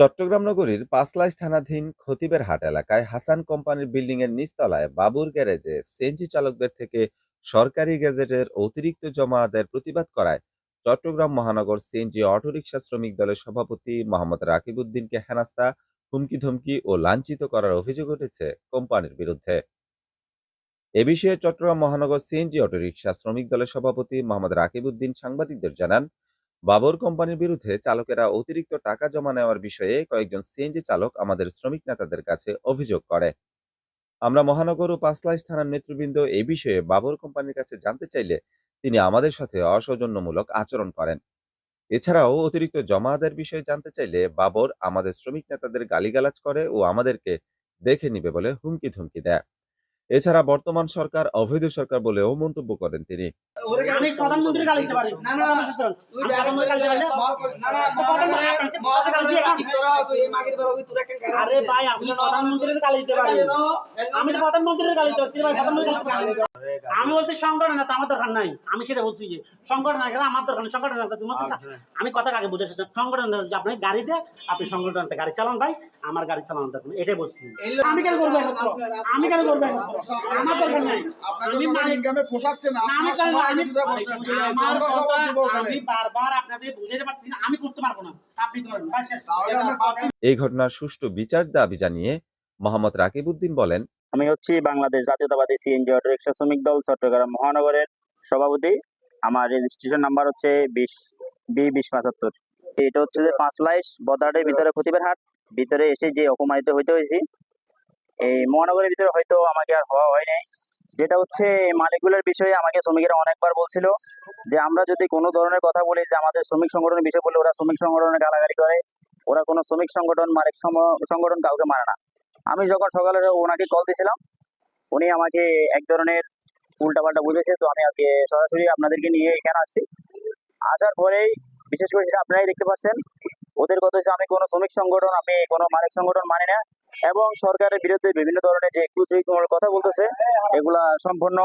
চট্টগ্রাম নগরীর পাঁচলাইশ থানাধীন খতিবের হাট এলাকায় হাসান কোম্পানির বিল্ডিং এর নিচতলায় বাবুর গ্যারেজে সিএনজি চালকদের থেকে সরকারি গেজেটের অতিরিক্ত জমা আদায়ের প্রতিবাদ করায় চট্টগ্রাম মহানগর সিএনজি অটোরিকশা শ্রমিক দলের সভাপতি মোহাম্মদ রাকিব উদ্দিনকে হেনাস্তা হুমকি ধমকি ও লাঞ্ছিত করার অভিযোগ উঠেছে কোম্পানির বিরুদ্ধে। এ বিষয়ে চট্টগ্রাম মহানগর সিএনজি অটোরিকশা শ্রমিক দলের সভাপতি মোহাম্মদ রাকিব উদ্দিন সাংবাদিকদের জানান বাবর কোম্পানির বিরুদ্ধে চালকেরা অতিরিক্ত টাকা জমা নেওয়ার বিষয়ে কয়েকজন সিএনজি চালক আমাদের শ্রমিক নেতাদের কাছে অভিযোগ করে। আমরা মহানগর ও পাঁচলাইশ থানার নেতৃবৃন্দ এই বিষয়ে বাবর কোম্পানির কাছে জানতে চাইলে তিনি আমাদের সাথে অসৌজন্যমূলক আচরণ করেন। এছাড়াও অতিরিক্ত জমা আদায়ের বিষয়ে জানতে চাইলে বাবর আমাদের শ্রমিক নেতাদের গালিগালাজ করে ও আমাদেরকে দেখে নিবে বলে হুমকি ধুমকি দেয়। এছাড়া বর্তমান সরকার অবৈধ সরকার বলেও মন্তব্য করেন তিনি আমি হয়? বলছি সংগঠন না তো আমার দরকার নাই আমি সেটা বলছি যে সংগঠন না গেলে আমার দরকার নেই সংগঠন না তুমি আমি কথা আগে বুঝেছি সংগঠন না, যে আপনি গাড়িতে আপনি সংগঠন গাড়ি চালান ভাই আমার গাড়ি চালানোর দরকার এটাই বলছি আমি কেন করব আমি কেন করব? আমার দরকার নাই আমি মালিক ইনকামে পোষাচ্ছে না না, আমি আপনার কেন- সময় আমি- দিতে বসেন। আমার আমরা খবর কথা দিব ওখানে। আমি বারবার আপনাদের বুঝাতে পারছি না আমি করতে পারব না আপনি করেন বাস শেষ। তাহলে আমরা পাবলিক এই ঘটনার সুষ্ঠু বিচার দাবি জানিয়ে মোহাম্মদ রাকিব উদ্দিন বলেন আমি হচ্ছি বাংলাদেশ জাতীয়তাবাদী সিএনজি অটো রিক্সা শ্রমিক দল চট্টগ্রাম মহানগরের সভাপতি আমার রেজিস্ট্রেশন নাম্বার হচ্ছে বিশ বি বিশ পঁচাত্তর এটা হচ্ছে যে পাঁচ লাইশ বদাটের ভিতরে খতিবের হাট ভিতরে এসে যে অপমানিত হইতে হয়েছি এই মহানগরের ভিতরে হয়তো আমাকে আর হওয়া হয় নাই। যেটা হচ্ছে, মালিকগুলোর বিষয়ে আমাকে শ্রমিকেরা অনেকবার বলছিল যে, আমরা যদি কোনো ধরনের কথা বলি যে, আমাদের শ্রমিক সংগঠনের বিষয় বলে ওরা শ্রমিক সংগঠনের গালাগালি করে, ওরা কোনো শ্রমিক সংগঠন, মালিক সংগঠন কাউকে মানে না। আমি যখন সকালে ওনাকে কল দিয়েছিলাম, উনি আমাকে এক ধরনের উল্টাপাল্টা বুঝেছে। তো আমি আজকে সরাসরি আপনাদেরকে নিয়ে এখানে আসছি। আসার পরেই, বিশেষ করে যেটা আপনারাই দেখতে পাচ্ছেন ওদের কথা হচ্ছে আমি কোনো শ্রমিক সংগঠন, আমি কোনো মালিক সংগঠন মানি না। এবং সরকারের বিরুদ্ধে বিভিন্ন ধরনের যে কুচরিকমূলক কথা বলতেছে, এগুলা সম্পূর্ণ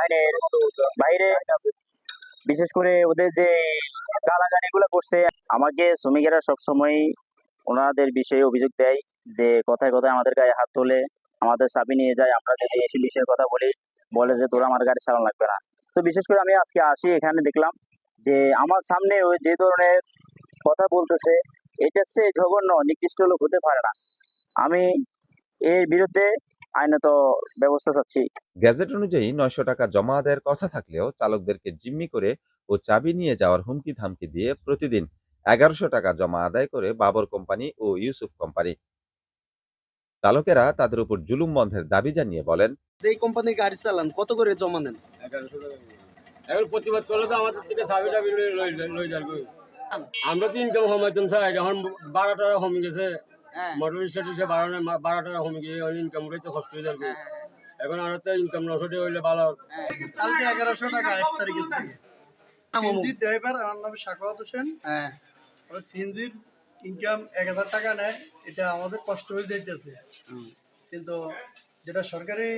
আইনের বাইরে। বিশেষ করে ওদের যে গালাগালি এগুলো করছে, আমাকে শ্রমিকেরা সবসময় ওনাদের বিষয়ে অভিযোগ দেয় যে কথায় কথায় আমাদের গায়ে হাত তোলে, আমাদের চাবি নিয়ে যায়, আমরা যদি এসে বিষয়ের কথা বলি, বলে যে তোরা আমার গাড়ি চালানো লাগবে না। তো বিশেষ করে আমি আজকে আসি এখানে দেখলাম যে আমার সামনে ওই যে ধরনের কথা বলতেছে এটা সে জঘন্য নিকৃষ্ট লোক হতে পারে না। আমি এর বিরুদ্ধে আইনত ব্যবস্থা চাচ্ছি। গ্যাজেট অনুযায়ী নয়শো টাকা জমা আদায়ের কথা থাকলেও চালকদেরকে জিম্মি করে ও চাবি নিয়ে যাওয়ার হুমকি ধামকি দিয়ে প্রতিদিন এগারোশো টাকা জমা আদায় করে বাবর কোম্পানি ও ইউসুফ কোম্পানি। চালকেরা তাদের উপর জুলুম বন্ধের দাবি জানিয়ে বলেন যেই কোম্পানির গাড়ি চালান কত করে জমা নেন? এখন প্রতিবাদ করলে তো আমাদের থেকে চাবি টাবি লই লই লই যাবে। আমরা তো ইনকাম কমাইতাম চাই এখন বারো টাকা কমে গেছে হ্যাঁ। মোটর রিক্সা টিক্সা বারো বারো টাকা কমে গিয়ে ইনকাম উঠাইতে কষ্ট হয়ে যাবে। এখন আমরা তো ইনকাম নশো টাকা হইলে ভালো। কালকে এগারোশো টাকা এক তারিখের থেকে। সিএনজির ড্রাইভার আমার নাম হোসেন। হ্যাঁ। সিএনজির ইনকাম এক হাজার টাকা নেয়। এটা আমাদের কষ্ট হয়ে যাইতেছে। কিন্তু যেটা সরকারি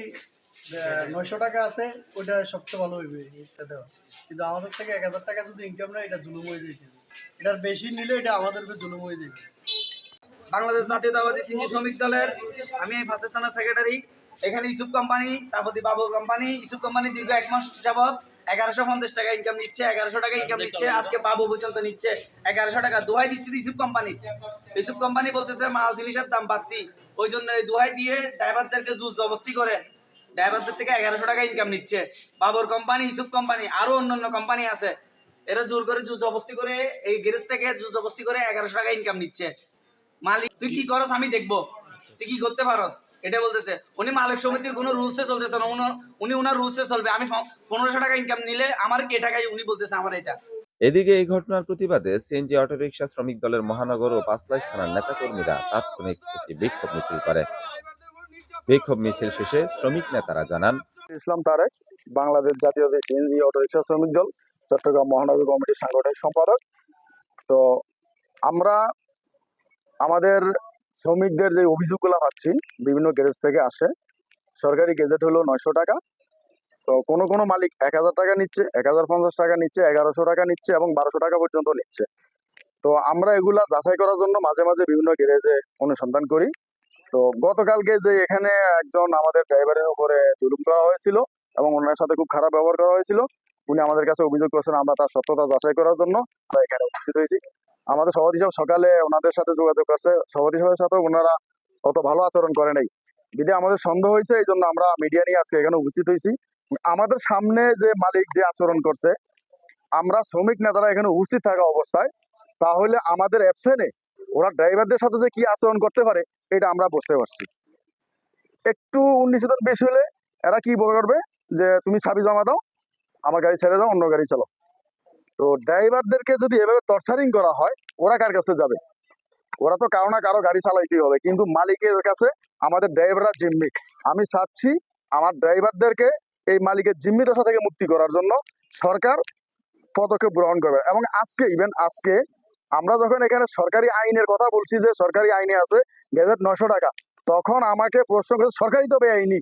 নয়শো টাকা আছে ওটা সবচেয়ে ভালো হইবে এটা দেওয়া। কিন্তু আমাদের থেকে এক হাজার টাকা যদি ইনকাম নেয় এটা জুলুম হয়ে যাইতেছে। এটার বেশি নিলে এটা আমাদের জুলুম হয়ে বাংলাদেশ জাতীয়তাবাদী সিন্ধি শ্রমিক দলের, আমি ফার্স্ট সেক্রেটারি এখানে ইসুফ কোম্পানি তারপর কোম্পানি ইসুফ কোম্পানি দীর্ঘ এক মাস যাবত এগারোশো পঞ্চাশ টাকা ইনকাম নিচ্ছে, এগারোশো টাকা ইনকাম নিচ্ছে, আজকে বাবু পর্যন্ত নিচ্ছে, এগারোশো টাকা দোহাই দিচ্ছে ইসুফ কোম্পানি। ইসুফ কোম্পানি বলতেছে মাল জিনিসের দাম বাড়তি, ওই জন্য দোহাই দিয়ে ড্রাইভারদেরকে জুস জবস্তি করে, ড্রাইভারদের থেকে এগারোশো টাকা ইনকাম নিচ্ছে। বাবর কোম্পানি ইসুফ কোম্পানি, আরও অন্যান্য কোম্পানি আছে। এরা জোর করে জুস জবস্তি করে এই গ্যারেজ থেকে জুস জবস্তি করে এগারোশো টাকা ইনকাম নিচ্ছে। মালিক তুই কি করস? আমি দেখব। তুই কি করতে পারস? এটা বলতেছে। উনি মালিক সমিতির কোনো রুলসে চলতেছে না। উনি- উনি ওনার রুলসে চলবে। আমি পনেরোশো টাকা ইনকাম নিলে আমার কে টাকায় উনি বলতেছে আমার এটা? এদিকে এই ঘটনার প্রতিবাদে সিএনজি অটোরিকশা শ্রমিক দলের মহানগর ও পাঁচলাইশ থানার নেতাকর্মীরা তাৎক্ষণিক একটি বিক্ষোভ মিছিল করে। বিক্ষোভ মিছিল শেষে শ্রমিক নেতারা জানান ইসলাম তারেক বাংলাদেশ জাতীয় সিএনজি অটোরিক্সা শ্রমিক দল। চট্টগ্রাম মহানগর কমিটির সাংগঠনিক সম্পাদক। তো আমরা আমাদের শ্রমিকদের যে অভিযোগগুলো পাচ্ছি, বিভিন্ন গ্যারেজ থেকে আসে, সরকারি গেজেট হলো নয়শো টাকা। তো কোনো কোনো মালিক এক হাজার টাকা নিচ্ছে, এক হাজার পঞ্চাশ টাকা নিচ্ছে, এগারোশো টাকা নিচ্ছে এবং বারোশো টাকা পর্যন্ত নিচ্ছে। তো আমরা এগুলা যাচাই করার জন্য মাঝে মাঝে বিভিন্ন গ্যারেজে অনুসন্ধান করি। তো গতকালকে যে এখানে একজন আমাদের ড্রাইভারের উপরে জুলুম করা হয়েছিল এবং ওনার সাথে খুব খারাপ ব্যবহার করা হয়েছিল উনি আমাদের কাছে অভিযোগ করছেন আমরা তার সত্যতা যাচাই করার জন্য আমরা এখানে উপস্থিত হয়েছি। আমাদের সভাপতি সাহেব সকালে ওনাদের সাথে যোগাযোগ করছে। সভাপতি সাহেবের সাথে ওনারা অত ভালো আচরণ করে নাই। বিধে আমাদের সন্দেহ হয়েছে, এই জন্য আমরা মিডিয়া নিয়ে আজকে এখানে উপস্থিত হয়েছি। আমাদের সামনে যে মালিক যে আচরণ করছে, আমরা শ্রমিক নেতারা এখানে উপস্থিত থাকা অবস্থায়, তাহলে আমাদের অ্যাবসেনে ওরা ড্রাইভারদের সাথে যে কি আচরণ করতে পারে, এটা আমরা বুঝতে পারছি। একটু উনিশ বেশি হলে এরা কি করবে? যে তুমি চাবি জমা দাও আমার গাড়ি ছেড়ে দাও, অন্য গাড়ি চালাও। তো ড্রাইভারদেরকে যদি এভাবে টর্চারিং করা হয়, ওরা কার কাছে যাবে? ওরা তো কারও না কারও গাড়ি চালাইতেই হবে, কিন্তু মালিকের কাছে আমাদের ড্রাইভাররা জিম্মি। আমি চাচ্ছি আমার ড্রাইভারদেরকে এই মালিকের জিম্মি দশা থেকে মুক্তি করার জন্য সরকার পদক্ষেপ গ্রহণ করবে। এবং আজকে ইভেন আজকে, আমরা যখন এখানে সরকারি আইনের কথা বলছি যে সরকারি আইনে আছে গেজেট নশো টাকা, তখন আমাকে প্রশ্ন করে সরকারি তো বেআইনি।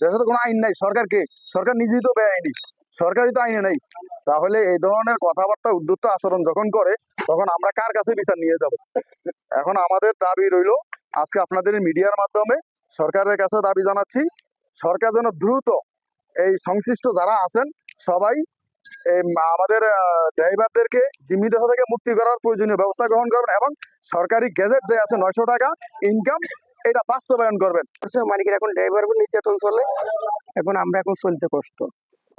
দেশে তো কোনো আইন নাই, সরকার কে? সরকার নিজেই তো বেআইনি। সরকারি তো আইনে নেই। তাহলে এই ধরনের কথাবার্তা উদ্যুক্ত আচরণ যখন করে, তখন আমরা কার কাছে বিচার নিয়ে যাব? এখন আমাদের দাবি রইল, আজকে আপনাদের মিডিয়ার মাধ্যমে সরকারের কাছে দাবি জানাচ্ছি, সরকার যেন দ্রুত এই সংশ্লিষ্ট যারা আছেন, সবাই আমাদের ড্রাইভারদেরকে জিম্মি দশা থেকে মুক্তি করার প্রয়োজনীয় ব্যবস্থা গ্রহণ করবেন এবং সরকারি গেজেট যে আছে নয়শো টাকা ইনকাম এটা বাস্তবায়ন করবেন। মালিকের এখন ড্রাইভার নির্যাতন চলে, এখন আমরা এখন চলতে কষ্ট।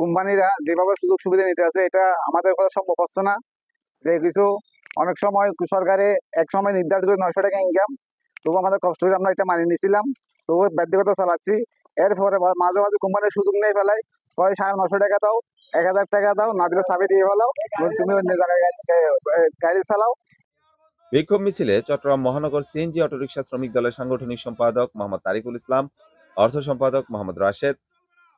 কোম্পানিরা যেভাবে সুযোগ সুবিধা নিতে আছে, এটা আমাদের কথা সম্ভব হচ্ছে না। যে কিছু অনেক সময় সরকারে এক সময় নির্ধারিত করে নয়শো টাকা ইনকাম তবু আমাদের কষ্ট করে আমরা এটা মানিয়ে নিয়েছিলাম, তবু বাধ্যকতা চালাচ্ছি। এরপরে মাঝে মাঝে কোম্পানির সুযোগ নিয়ে ফেলায়, কয় সাড়ে নশো টাকা দাও, এক হাজার টাকা দাও, না দিলে চাবি দিয়ে ফেলাও তুমি অন্য জায়গায় গাড়ি চালাও। বিক্ষোভ মিছিলে চট্টগ্রাম মহানগর সিএনজি অটোরিকশা শ্রমিক দলের সাংগঠনিক সম্পাদক মোহাম্মদ তারিকুল ইসলাম, অর্থ সম্পাদক মোহাম্মদ রাশেদ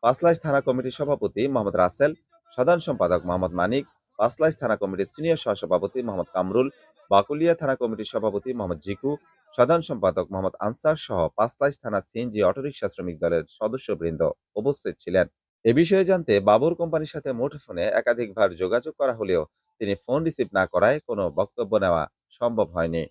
পাঁচলাইশ থানা কমিটির সভাপতি মোহাম্মদ রাসেল, সাধারণ সম্পাদক মোহাম্মদ মানিক, পাঁচলাইশ থানা কমিটির সিনিয়র সহসভাপতি মোহাম্মদ কামরুল, বাকুলিয়া থানা কমিটির সভাপতি মোহাম্মদ জিকু, সাধারণ সম্পাদক মোহাম্মদ আনসার সহ পাঁচলাইশ থানা সিএনজি অটোরিকশা শ্রমিক দলের সদস্যবৃন্দ উপস্থিত ছিলেন। এ বিষয়ে জানতে বাবুর কোম্পানির সাথে মুঠোফোনে একাধিকবার যোগাযোগ করা হলেও তিনি ফোন রিসিভ না করায় কোনো বক্তব্য নেওয়া সম্ভব হয়নি।